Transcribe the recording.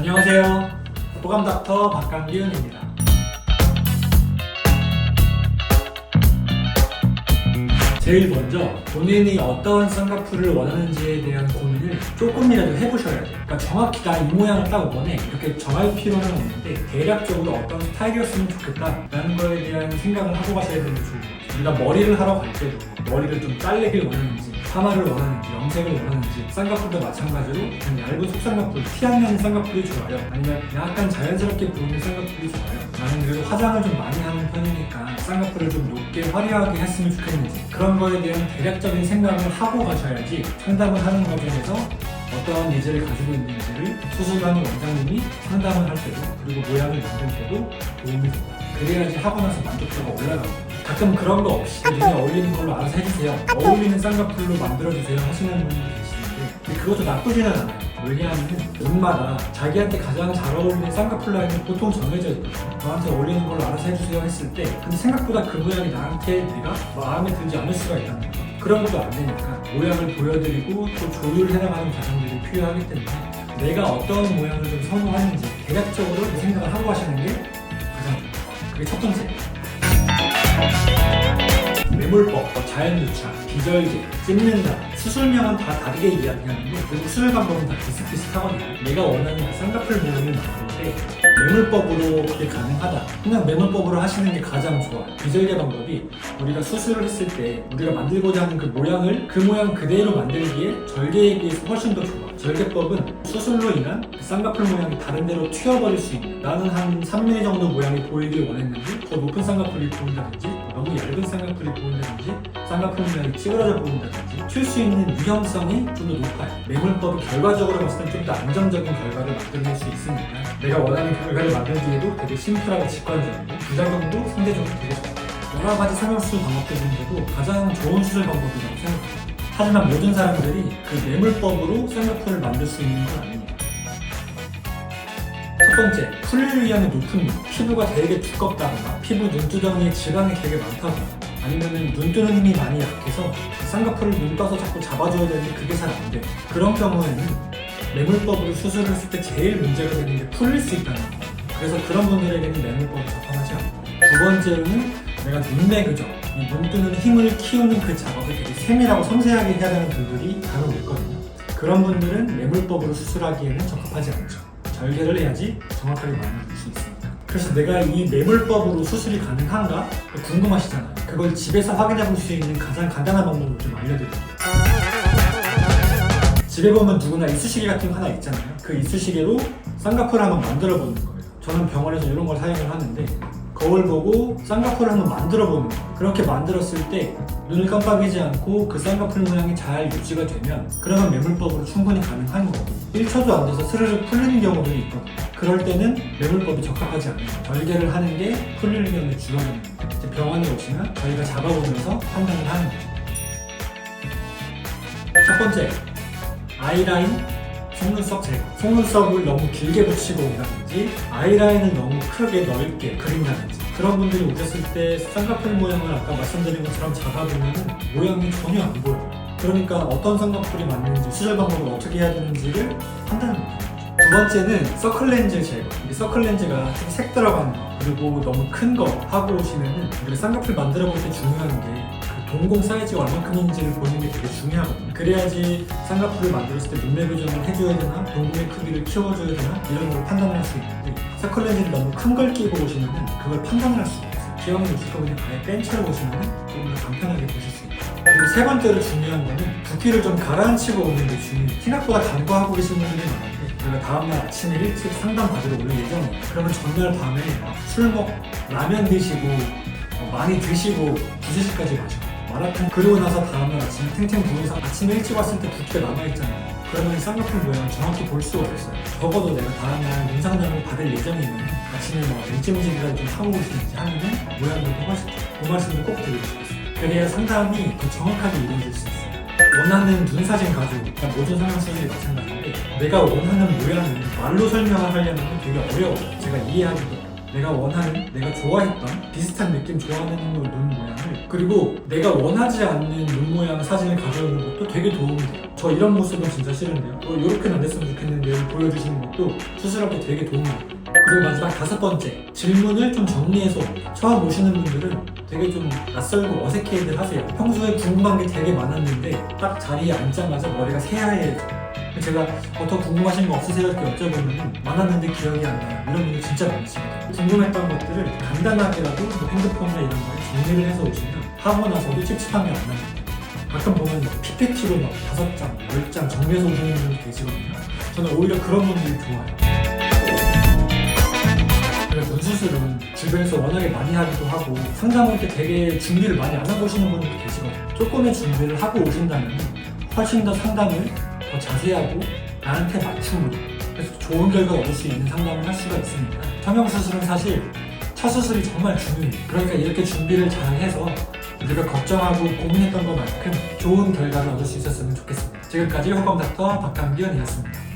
안녕하세요. 호감 닥터 박강기훈입니다. 제일 먼저 본인이 어떤 쌍꺼풀을 원하는지에 대한 고민을 조금이라도 해보셔야 돼요. 그러니까 정확히 나 이 모양을 딱 원해 이렇게 정할 필요는 없는데 대략적으로 어떤 스타일이었으면 좋겠다라는 거에 대한 생각을 하고 가셔야 되는 게 좋은 거죠. 우리가 머리를 하러 갈 때도 머리를 좀 잘리길 원하는지 파마를 원하는지 염색을 원하는지 쌍꺼풀도 마찬가지로 그냥 얇은 속쌍꺼풀 티안 나는 쌍꺼풀이 좋아요. 아니면 약간 자연스럽게 보이는 쌍꺼풀이 좋아요. 나는 그래도 화장을 좀 많이 하는 편이니까 쌍꺼풀을 좀 높게 화려하게 했으면 좋겠는지. 그런 거에 대한 대략적인 생각을 하고 가셔야지 상담을 하는 과정에서 어떠한 예제를 가지고 있는지를 수술하는 원장님이 상담을 할 때도 그리고 모양을 만들 때도 도움이 됩니다. 그래야지 하고 나서 만족도가 올라가고 가끔 그런 거 없이 눈에 어울리는 걸로 알아서 해주세요. 어울리는 쌍꺼풀로 만들어주세요 하시는 분들이 계시는데 근데 그것도 나쁘지는 않아요. 왜냐하면 눈마다 자기한테 가장 잘 어울리는 쌍꺼풀 라인은 보통 정해져 있거든요. 저한테 어울리는 걸로 알아서 해주세요 했을 때 근데 생각보다 그 모양이 나한테 내가 마음에 들지 않을 수가 있다는 거 그런 것도 안 되니까 모양을 보여드리고 또 조율해나가는 과정들이 필요하기 때문에 내가 어떤 모양을 좀 선호하는지 대략적으로 생각을 하고 하시는 게 가장 좋아요. 그게 첫 번째 매몰법, 뭐 자연유착, 비절개, 찝는다 수술명은 다 다르게 이야기하는데 그리고 수술 방법은 다 비슷비슷하거든요 내가 원하는 그 쌍꺼풀 모양을 만들 때 매몰법으로 그게 가능하다. 그냥 매몰법으로 하시는 게 가장 좋아요. 비절개 방법이 우리가 수술을 했을 때 우리가 만들고자 하는 그 모양을 그 모양 그대로 만들기에 절개에 비해서 훨씬 더 좋아요 절개법은 수술로 인한 그 쌍꺼풀 모양이 다른 데로 튀어버릴 수 있는 나는 한 3mm 정도 모양이 보이길 원했는데 더 높은 쌍꺼풀이 보인다든지 너무 얇은 쌍꺼풀이 보인다든지 쌍꺼풀 모양이 찌그러져 보인다든지 튈수 있는 위험성이 좀 더 높아요. 매몰법이 결과적으로 봤을 때좀더 안정적인 결과를 만들어낼 수 있으니까 내가 원하는 결과를 만들기에도 되게 심플하고 직관적이고 부작용도 상대적으로 되게 좋아요. 여러 가지 성형수술 방법들 중에서도 가장 좋은 수술 방법이라고 생각합니다. 하지만 모든 사람들이 그 매몰법으로 쌍꺼풀을 만들 수 있는 건 아닙니다 첫 번째, 풀릴 위험이 높은 눈. 피부가 되게 두껍다거나 피부 눈두덩이에 질감이 되게 많다거나 아니면은 눈 뜨는 힘이 많이 약해서 쌍꺼풀을 눈 떠서 자꾸 잡아줘야 되는데 그게 잘 안 돼. 그런 경우에는 매몰법으로 수술을 했을 때 제일 문제가 되는 게 풀릴 수 있다는 거. 그래서 그런 분들에게는 매몰법이 적합하지 않고 두 번째로는 내가 눈매 교정, 이눈 뜨는 힘을 키우는 그 작업을 되게 세밀하고 섬세하게 해야 되는 분들이 간혹 있거든요. 그런 분들은 매몰법으로 수술하기에는 적합하지 않죠. 절개를 해야지 정확하게 만들 수 있으니까. 그래서 내가 이 매몰법으로 수술이 가능한가 궁금하시잖아요. 그걸 집에서 확인해 볼 수 있는 가장 간단한 방법을 좀 알려드릴게요. 집에 보면 누구나 이쑤시개 같은 거 하나 있잖아요. 그 이쑤시개로 쌍꺼풀을 한번 만들어 보는 거예요. 저는 병원에서 이런 걸 사용을 하는데 거울 보고 쌍꺼풀을 한번 만들어 보는 거예요. 그렇게 만들었을 때 눈을 깜빡이지 않고 그 쌍꺼풀 모양이 잘 유지가 되면 그러면 매몰법으로 충분히 가능한 거고 1초도 안 돼서 스르륵 풀리는 경우들이 있거든요. 그럴 때는 매몰법이 적합하지 않아요. 절개를 하는 게 풀리는 경우를 줄어드는 거예요. 병원에 오시면 저희가 잡아보면서 판단을 하는 거예요. 첫 번째, 아이라인 속눈썹 제거. 속눈썹을 너무 길게 붙이고 온다 든지 아이라인을 너무 크게 넓게 그린다든지 그런 분들이 오셨을 때 쌍꺼풀 모양을 아까 말씀드린 것처럼 잡아보면 모양이 전혀 안 보여요. 그러니까 어떤 쌍꺼풀이 맞는지 수술 방법을 어떻게 해야 되는지를 못해요. 두 번째는 서클렌즈 제거. 이 서클렌즈가 색 들어간 거 그리고 너무 큰 거 하고 오시면은 우리가 쌍꺼풀 만들어 볼 때 중요한 게그 동공 사이즈가 얼마큼인지를 보는 게 되게 중요하거든요. 그래야지 쌍꺼풀을 만들었을 때 눈매 교정을 해줘야 되나, 동공의 크기를 키워줘야 되나 이런 걸 판단할 수 있는데 서클렌즈를 너무 큰 걸 끼고 오시면은 그걸 판단할 수가 없어요. 기왕이 없고 그냥 아예 뺀 채로 오시면은 조금 더 간편하게 보실 수 있어요. 그리고 세 번째로 중요한 거는 붓기를 좀 가라앉히고 오는 게 중요해요. 생각보다 간과하고 계시는 분들이 많은데 우리가 다음날 아침에 일찍 상담 받으러 올 예정이에요. 그러면 전날 밤에 막술 먹, 라면 드시고 어, 많이 드시고 2시까지 마셔요. 마라탕 그러고 나서 다음날 아침에 탱탱 부어서 아침에 일찍 왔을 때 붓기가 남아있잖아요. 그러면 이 쌍꺼풀 모양을 정확히 볼 수가 없어요. 적어도 내가 다음날 눈상담을 받을 예정이면 아침에 뭐 일찍일찍이라도 좀 하고 오시는지 하면은 모양도 훨씬 그 말씀도 꼭 드리고 싶었어요. 그래야 상담이 더 정확하게 이루어질 수 있어요. 원하는 눈 사진 가지고 모든 성형수술이 마찬가지인데 내가 원하는 모양을 말로 설명을 하려면 되게 어려워요. 제가 이해하기도. 내가 원하는, 내가 좋아했던 비슷한 느낌 좋아하는 눈 모양을 그리고 내가 원하지 않는 눈 모양 사진을 가져오는 것도 되게 도움이 돼요. 저 이런 모습은 진짜 싫은데요. 어, 이렇게는 안 됐으면 좋겠는데 보여주시는 것도 수술하기 되게 도움이 돼요. 그리고 마지막 다섯 번째 질문을 좀 정리해서. 처음 오시는 분들은 되게 좀 낯설고 어색해들 하세요. 평소에 궁금한 게 되게 많았는데 딱 자리에 앉자마자 머리가 새하얘져. 제가 어, 더 궁금하신 거 없으세요? 이렇게 여쭤보면 많았는데 기억이 안 나요. 이런 분들 진짜 많으시거든요. 궁금했던 것들을 간단하게라도 뭐 핸드폰이나 이런 거에 정리를 해서 오시면 하고 나서도 찝찝한 게안 납니다. 가끔 보면 막 PPT로 막 다섯 장, 열 장 정리해서 오시는 분들 계시거든요. 저는 오히려 그런 분들이 좋아요. 눈수술은 주변에서 워낙에 많이 하기도 하고 상담 올때 되게 준비를 많이 안 하고 오시는 분들도 계시거든요. 조금의 준비를 하고 오신다면 훨씬 더 상담을 더 자세하고 나한테 맞춤으로 그래서 좋은 결과 얻을 수 있는 상담을 할 수가 있습니다. 성형 수술은 사실 첫 수술이 정말 중요해요. 그러니까 이렇게 준비를 잘 해서 우리가 걱정하고 고민했던 것만큼 좋은 결과를 얻을 수 있었으면 좋겠습니다. 지금까지 호감닥터 박강기현이었습니다.